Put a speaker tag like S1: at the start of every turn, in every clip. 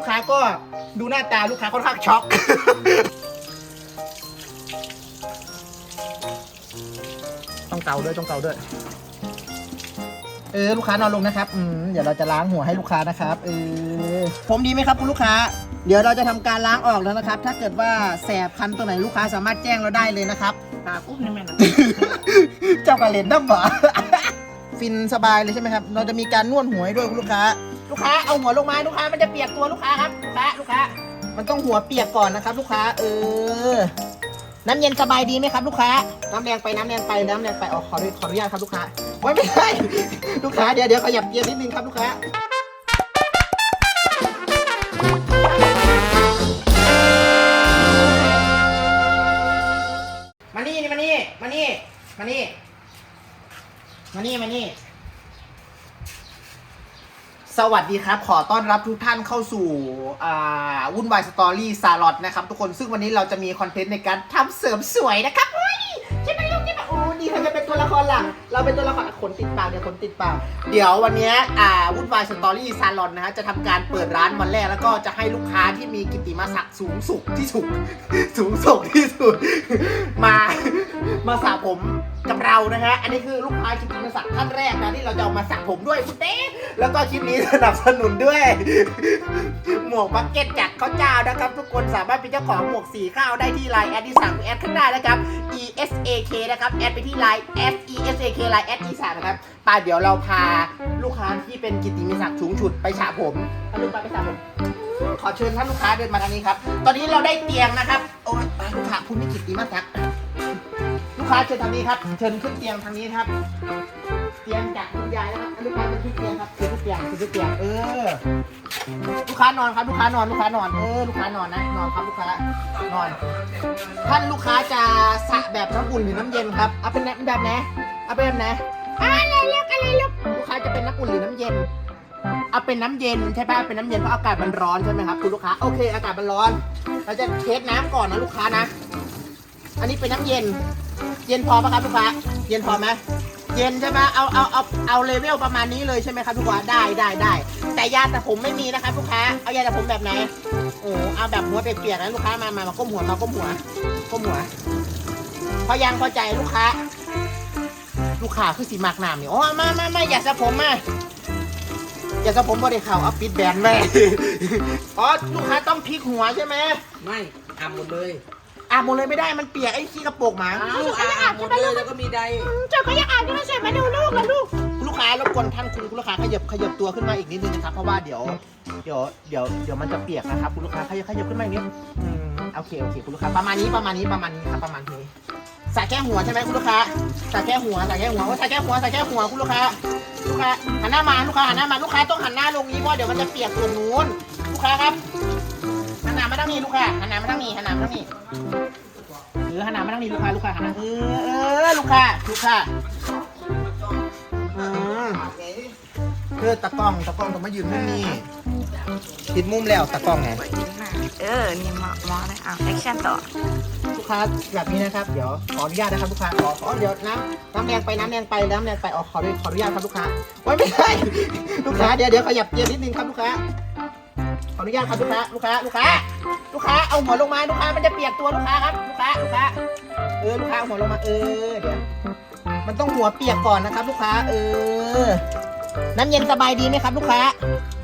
S1: ลูกค้าก็ดูหน้าตาลูกค้าค่อนข้างช็อก ต้องเกาด้วยต้องเกาด้วย เออลูกค้านอนลงนะครับอืมเดี๋ยวเราจะล้างหัวให้ลูกค้านะครับเออผมดีไหมครับคุณลูกค้า เดี๋ยวเราจะทำการล้างออกแล้วนะครับ ถ้าเกิดว่าแสบคันตรงไหนลูกค้าสามารถแจ้งเราได้เลยนะครับ
S2: ตาปุ๊บนี่แม่นะ
S1: เจ้ากระเลนน้ำหวาฟินสบายเลยใช่ไหมครับ เราจะมีการนวดหัวให้ด้วยคุณลูกค้า ลูกค้าเอาหัวลงมาลูกค้ามันจะเปียกตัวลูกค้าครับลูกค้าลูกค้า มันต้องหัวเปียกก่อนนะครับ ลูกค้า เออ น้ำเย็นสบายดีไหมครับ ลูกค้า น้ำแดงไปน้ำแดงไปน้ำแดงไปอ๋อขอขออนุญาตครับลูกค้าโอ้ยไม่ใช่ลูกค้าเดี๋ยวเดี๋ยวขยับเกียร์นิดนึงครับลูกค้ามานี่มานี่มานี่มานี่มานี่มานี่ สวัสดีครับ ขอต้อนรับทุกท่านเข้าสู่อ่าวุ่นวายสตอรี่ซาลอตนะครับ ทุกคนซึ่งวันนี้เราจะมีคอนเทนต์ในการทำเสริมสวยนะครับเฮ้ยใช่ไหมลูกใช่ไหมโอ้ดีใครจะเป็นตัวละครหลักเราเป็นตัวละครขนติดปากเดี๋ยวขนติดปากเดี๋ยววันนี้อ่าวุ่นวายสตอรี่ซาลอนนะฮะจะทำการเปิดร้านวันแรกแล้วก็จะให้ลูกค้าที่มีกิตติมศักดิ์สูงสุดที่สุดสูงส่งที่สุดมา มาสระผมกับเรานะฮะ อันนี้คือลูกค้ากิตติมาศักดิ์ท่านแรกนะที่เราจะเอามาสระผมด้วยคุณเต้แล้วก็คลิปนี้สนับสนุนด้วย หมวกบักเก็ตจากข้าวเจ้านะครับ ทุกคนสามารถเป็นเจ้าของหมวกสีข้าวได้ที่ไลน์แอดที่สั่งแอดข้างหน้านะครับ e s a k นะครับแอดไปที่ไลน์ s e s a k ไลน์แอดที่สั่งนะครับป่าเดี๋ยวเราพาลูกค้าที่เป็นกิตติมศักดิ์สูงสุดไปฉาผมเอาลูกไปไปฉาผมขอเชิญท่านลูกค้าเดินมาทางนี้ครับ ตอนนี้เราได้เตียงนะครับ โอ้ยไปลูกค้าคุณมีกิตติมศักดิ์ ค้าเชิญทางนี้ครับ เชิญขึ้นเตียงทางนี้ครับ เตียงจากคุณยายนะครับลูกค้าเป็นขึ้นเตียงครับขึ้นเตียงขึ้นเตียงเออ ลูกค้านอนครับ ลูกค้านอน ลูกค้านอน เออ ลูกค้านอนนะ นอนครับลูกค้า นอน ท่านลูกค้าจะสระแบบน้ำอุ่นหรือน้ำเย็นครับ เอาเป็นแบบไหน เอาเป็นแบบไหนอะไรเล็กอะไรเล็กลูกค้าจะเป็นน้ำอุ่นหรือน้ำเย็น เอาเป็นน้ำเย็นใช่ปะเป็นน้ำเย็นเพราะอากาศมันร้อนใช่ไหมครับคุณลูกค้า โอเค อากาศมันร้อน เราจะเทสน้ำก่อนนะลูกค้านะ อันนี้เป็นน้ำเย็น เย็นพอปะครับลูกค้าเย็นพอไหมเย็นใช่ไหมเอาเอาเอาเอาเลเวลประมาณนี้เลยใช่ไหมครับลูกค้าได้ได้ได้แต่ยาแต่ผมไม่มีนะครับลูกค้าเอายาแต่ผมแบบไหนโอ้เอาแบบหัวเปียกๆนะลูกค้ามามามาก้มหัวมาก้มหัวก้มหัวพอยังพอใจลูกค้า ลูกค้าคือสีมากน้ำนี่โอ้มามามาอย่าสระผมมาอย่าสระผมบ่ได้เข่าเอาปิดแบนแม่อ๋อลูกค้าต้องพลิกหัวใช่ไหม
S2: ไม่อาบหมดเลย
S1: อาบหมดเลยไม่ได้มันเปียกไอ้ขี้กระโปรงหมา
S2: อ้าวอาบหมดเลยแล้วก็มีใด
S1: เจ้าก็ยังอาบยังไม่เสร็จมาดูลูกแล้วลูก ลูกค้ารบกวนท่านคุณคุณลูกค้าขยับขยับตัวขึ้นมาอีกนิดนึงนะครับ เพราะว่าเดี๋ยวเดี๋ยวเดี๋ยวเดี๋ยวมันจะเปียกนะครับคุณลูกค้าขยับขยับขึ้นมาอีกนิดอืมโอเคโอเคคุณลูกค้าประมาณนี้ประมาณนี้ประมาณนี้ครับประมาณนี้สระแก้หัวใช่ไหมคุณลูกค้าสระแก้หัวสระแก้หัวว่าสระแก้หัวสระแก้หัวคุณลูกค้าลูกค้าหันหน้ามาลูกค้าหันหน้ามาลูกค้าต้องหันหน้าลงนี้เพราะเดี๋ยวมันจะเปียกตรงนู้นลูกค้าครับ หันหน้ามาทางนี้ลูกค้าหันหน้ามาทางนี้หันหน้ามาทางนี้เออหันหน้ามาทางนี้ลูกค้าลูกค้าหันหน้าเออเออลูกค้าลูกค้าอืมเออตะกล้องตะกล้องต้องมายืนมุมนี้ติดมุมแล้วตะกล้องไง
S3: เออ นี่มอมอเลยอะแอคชั่นต่อ
S1: ลูกค้าแบบนี้นะครับ เดี๋ยวขออนุญาตนะครับลูกค้า ขอขอเดี๋ยวน้ำน้ำแดงไปน้ำแดงไปน้ำแดงไปออกขอขออนุญาตครับลูกค้าโอ้ยไม่ใช่ลูกค้าเดี๋ยวเดี๋ยวขยับเกียร์นิดนึงครับลูกค้าข ออนุญาตครับลูกค้าลูกค้าลูกค้าลูกค้าเอาหัวลงมาลูกค้ามันจะเปียกตัวลูกค้าครับลูกค้าลูกค้าเออลูกค้าเอาหัวลงมาเออเดี๋ยวมันต้องหัวเปียกก่อนนะครับ ลูกค้าเออน้ำเย็นสบายดีไหมครับ ลูกค้า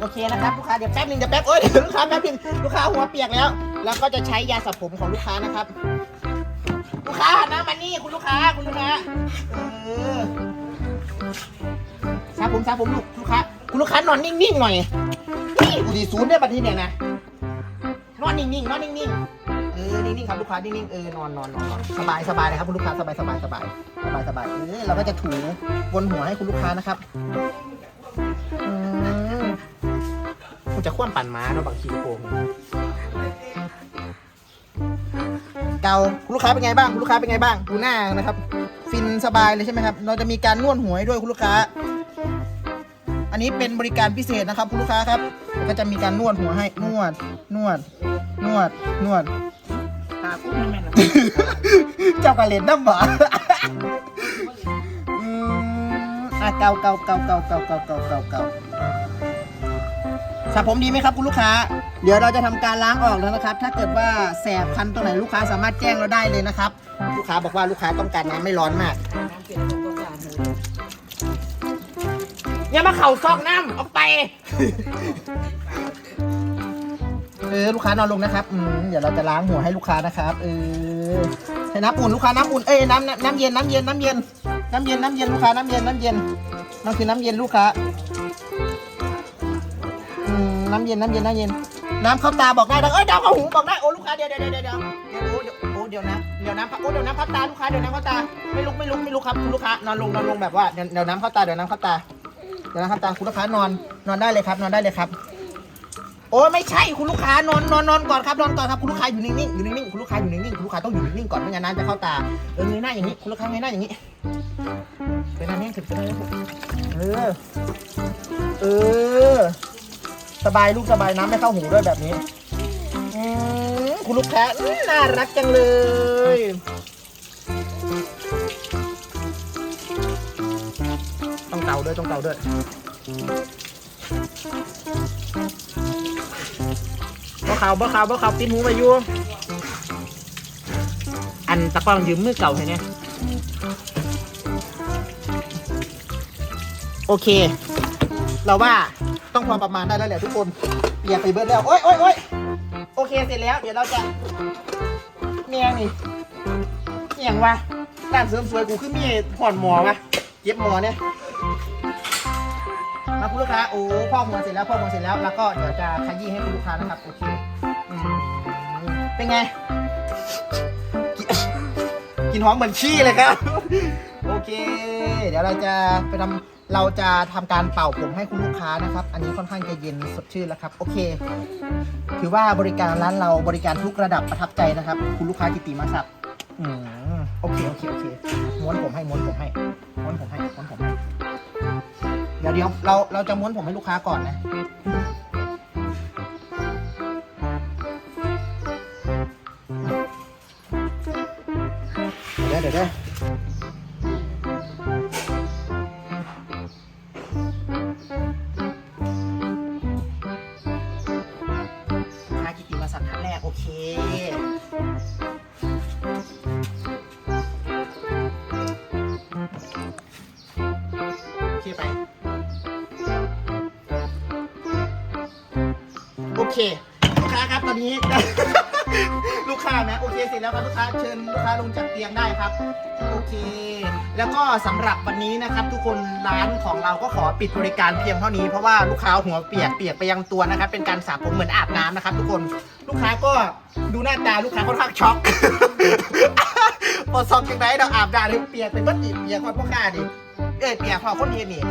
S1: โอเคนะครับลูกค้าเดี๋ยวแป๊บหนึงเดี๋ยวแป๊บโอ้ยเดี๋ยวลูกค้าแป๊บหนึงลูกค้าหัวเปียกแล้ว แล้วก็จะใช้ยาสระผมของลูกค้านะครับ ลูกค้าหันหน้ามานี่คุณลูกค้าคุณลูกค้าเออสระผมสระผมลูกลูกค้าคุณลูกค้านอนนิ่งๆหน่อย กูดีศูนย์ได้บัดทีเนี่ยนะนอนนิ่งๆนอนนิ่งๆเออนิ่งๆครับลูกค้านิ่งๆเออนอนนอนนอนนอนสบายสบายเลยครับคุณลูกค้าสบายสบายสบายสบายสบายเออเราก็จะถูบนหัวให้คุณลูกค้านะครับอืมมันจะคว่ำปั่นม้าเนาะบางทีโกงเกาคุณลูกค้าเป็นไงบ้างคุณลูกค้าเป็นไงบ้างดูหน้านะครับ ฟินสบายเลยใช่ไหมครับ เราจะมีการนวดหัวให้ด้วยคุณลูกค้า อันนี้เป็นบริการพิเศษนะครับคุณลูกค้าครับ ก็จะมีการนวดหัวให้นวด นวด นวด นวด
S2: ตาปุ๊บนี่แม่นะ
S1: เจ้ากระเลนน้ำหวาอืมอะเกาเกาเกาเกาเกาเกาเกาเกาเกาสระผมดีไหมครับคุณลูกค้า เดี๋ยวเราจะทำการล้างออกแล้วนะครับ ถ้าเกิดว่าแสบคันตรงไหนลูกค้าสามารถแจ้งเราได้เลยนะครับ ลูกค้าบอกว่าลูกค้าต้องการน้ำไม่ร้อนมาก
S2: อย่า
S1: มาเข่าซอกน้ำออกไป เออลูกค้านอนลงนะครับอืมเดี๋ยวเราจะล้างหัวให้ลูกค้านะครับเออใช้น้ำอุ่นลูกค้าน้ำอุ่นเอ้ยน้ำน้ำน้ำเย็นน้ำเย็นน้ำเย็นน้ำเย็นน้ำเย็นลูกค้าน้ำเย็นน้ำเย็นนั่นคือน้ำเย็นลูกค้าอืมน้ำเย็นน้ำเย็นน้ำเย็น น้ำเข้าตาบอกได้นะเอ้ยเดาวเข้าหูบอกได้โอ้ลูกค้าเดี๋ยวเดี๋ยวเดี๋ยวเดี๋ยวเดี๋ยวโอ้เดี๋ยวโอ้เดี๋ยวนะเดี๋ยวน้ำโอ้เดี๋ยวน้ำเข้าตาลูกค้าเดี๋ยวน้ำเข้าตาไม่ลุกไม่ลุกไม่ลุกครับคุณลูกค้านอนลงนอนลงแบบว่าเดี๋ยวเดี๋ยวน้ำเข้าตาเดี๋ยวน้ำเข้าตา ดี๋ยวน้ำเข้าตาคุณลูกค้านอนนอนได้เลยครับ นอนได้เลยครับ โอ้ไม่ใช่คุณลูกค้านอนนอนนอนก่อนครับนอนก่อนครับคุณลูกค้าอยู่นิ่งๆอยู่นิ่งๆคุณลูกค้าอยู่นิ่งๆคุณลูกค้าต้องอยู่นิ่งๆก่อนไม่งั้นน้ำจะเข้าตาเออเงยหน้าอย่างนี้คุณลูกค้าเงยหน้าอย่างนี้ไปหน้าแน่นขึ้นไปเลยเออเออสบายลูกสบายน้ำไม่เข้าหูด้วยแบบนี้คุณลูกค้าน่ารักจังเลย เตาด้วยต้องเตาด้วยบ่ขาวบ่ขาวบ่ขาวติดหูไปอยู่อันตะกร้องยืมมือเก่าใช่ไหมโอเค เราว่าต้องพอประมาณได้แล้วแหละทุกคนเปียกไปเบิดแล้วโอ๊ยโอ๊ยโอ๊ยโอเคเสร็จแล้ว เดี๋ยวเราจะเมียนี่เอียงวะร้านเสริมสวยกูคือมีผ่อนหมอวะเย็บหมอเนี่ย มาคุณลูกค้าโอ้พ่อหัวเสร็จแล้วพ่อหัวเสร็จแล้ว แล้วก็เดี๋ยวจะขยี้ให้คุณลูกค้านะครับโอเคอืมเป็นไงกินกินหอมเหมือนขี้เลยครับ โอเค เดี๋ยวเราจะไปทำเราจะทำการเป่าผมให้คุณลูกค้านะครับ อันนี้ค่อนข้างจะเย็นสดชื่นแล้วครับ โอเค ถือว่าบริการร้านเราบริการทุกระดับประทับใจนะครับ คุณลูกค้ากิติมาศักดิ์อืมโอเคโอเคโอเคม้วนผมให้ม้วนผมให้ม้วนผมให้ม้วนผมให้ ดี๋ยวเดี๋ยวเราเราจะม้วนผมให้ลูกค้าก่อนนะ เดี๋ยวเดี๋ยวเดี๋ยว นี้ ลูกค้านะโอเคเสร็จแล้วครับลูกค้าเชิญลูกค้าลงจากเตียงได้ครับ โอเค แล้วก็สำหรับวันนี้นะครับ ทุกคนร้านของเราก็ขอปิดบริการเพียงเท่านี้เพราะว่าลูกค้าหัวเปียกเปียกไปยังตัวนะครับ เป็นการสระผมเหมือนอาบน้ำนะครับ ทุกคนลูกค้าก็ดูหน้าตาลูกค้าค่อนข้างช็อกพอซอกจังไดเราอาบน้ำให้เปียกเป็นบัดดิเปียกพอพ่อค้าดิ เอ้ยเปียกพอคนเทียนนี่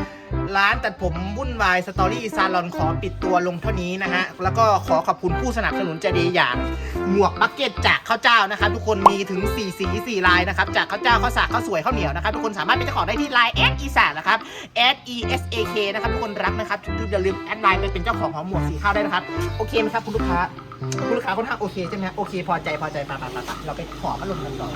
S1: ร้านตัดผมวุ่นวายสตอรี่ซาลอนขอปิดตัวลงเท่านี้นะฮะ แล้วก็ขอขอบคุณผู้สนับสนุนใจดีอย่าง หมวกบักเก็ตจากข้าวเจ้านะครับ ทุกคนมีถึง 4 สี 4 ลายนะครับ จากข้าวเจ้าข้าวสากข้าวสวยข้าวเหนียวนะครับ ทุกคนสามารถเป็นเจ้าของได้ที่ไลน์แอดอีสานนะครับแอด e s a k นะครับ ทุกคนรักนะครับอย่าลืมแอดไลน์ไปเป็นเจ้าของของหมวกสีข้าวได้นะครับโอเคไหมครับคุณลูกค้าคุณลูกค้าค่อนข้างโอเคใช่ไหมฮะโอเคพอใจพอใจไปไปไปไปเราไปขอพัดลมกันต่อ